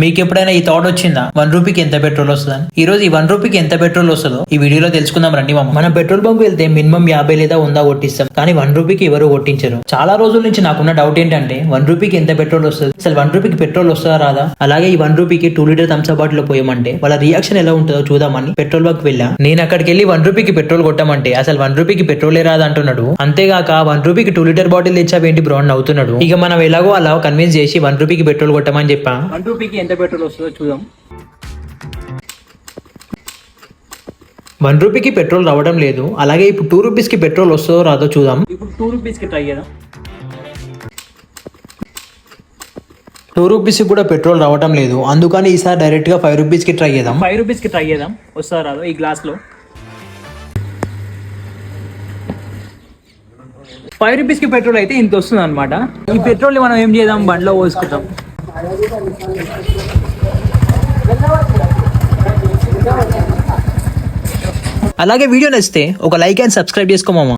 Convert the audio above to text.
మీకు ఎప్పుడైనా ఈ థాట్ వచ్చిందా వన్ రూపీకి ఎంత పెట్రోల్ వస్తుందని ఈ రోజు ఈ వన్ రూపీకి ఎంత పెట్రోల్ వస్తుందో ఈ వీడియోలో తెలుసుకుందాం రండి మామ మనం పెట్రోల్ బంక్ వెళ్తే మినిమం యాభై లేదా వంద కొట్టిస్తాం కానీ వన్ రూపీకి ఎవరు కొట్టించరు చాలా రోజుల నుంచి నాకున్న డౌట్ ఏంటంటే వన్ రూపీకి ఎంత పెట్రోల్ వస్తుంది అసలు వన్ రూపీకి పెట్రోల్ వస్తుందా రాదా అలాగే ఈ వన్ రూపీకి టూ లీటర్ థమ్స్ బాటిల్ పోయమంటే వాళ్ళ రియాక్షన్ ఎలా ఉంటుందో చూద్దామని పెట్రోల్ బంక్ వెళ్ళా నేను అక్కడికి వెళ్ళి వన్ రూపీకి పెట్రోల్ కొట్టమంటే అసలు వన్ రూపీకి పెట్రోలే రాదు అంటున్నాడు అంతేగాక వన్ రూపీకి టూ లీటర్ బాటిల్ తెచ్చావేంటి బ్రో అని అవుతున్నాడు ఇక మనం ఎలాగో అలా కన్విన్స్ చేసి వన్ రూపీకి పెట్రోల్ కొట్టమని చెప్పా వన్ రూపీకి ఎంత పెట్రోల్ వస్తుందో చూద్దాం. వన్ రూపీకి పెట్రోల్ రావడం లేదు. అలాగే ఇప్పుడు టూ రూపీస్కి పెట్రోల్ వస్తుందో రాదో చూద్దాం. ఇప్పుడు టూ రూపీస్కి ట్రై చేద్దాం. టూ రూపీస్కి కూడా పెట్రోల్ రావడం లేదు. అందుకని ఈసారి డైరెక్ట్గా ఫైవ్ రూపీస్కి ట్రై చేద్దాం. ఫైవ్ రూపీస్కి ట్రై చేద్దాం. వస్తుందో రాదో ఈ గ్లాస్లో. ఫైవ్ రూపీస్కి పెట్రోల్ అయితే ఇంత వస్తుంది అనమాట ఈ పెట్రోల్ని మనం ఏం చేద్దాం? బండిలో పోసుకుంటాం. అలాగే వీడియో నచ్చితే ఒక లైక్ అండ్ సబ్స్క్రైబ్ చేసుకోమమ్మా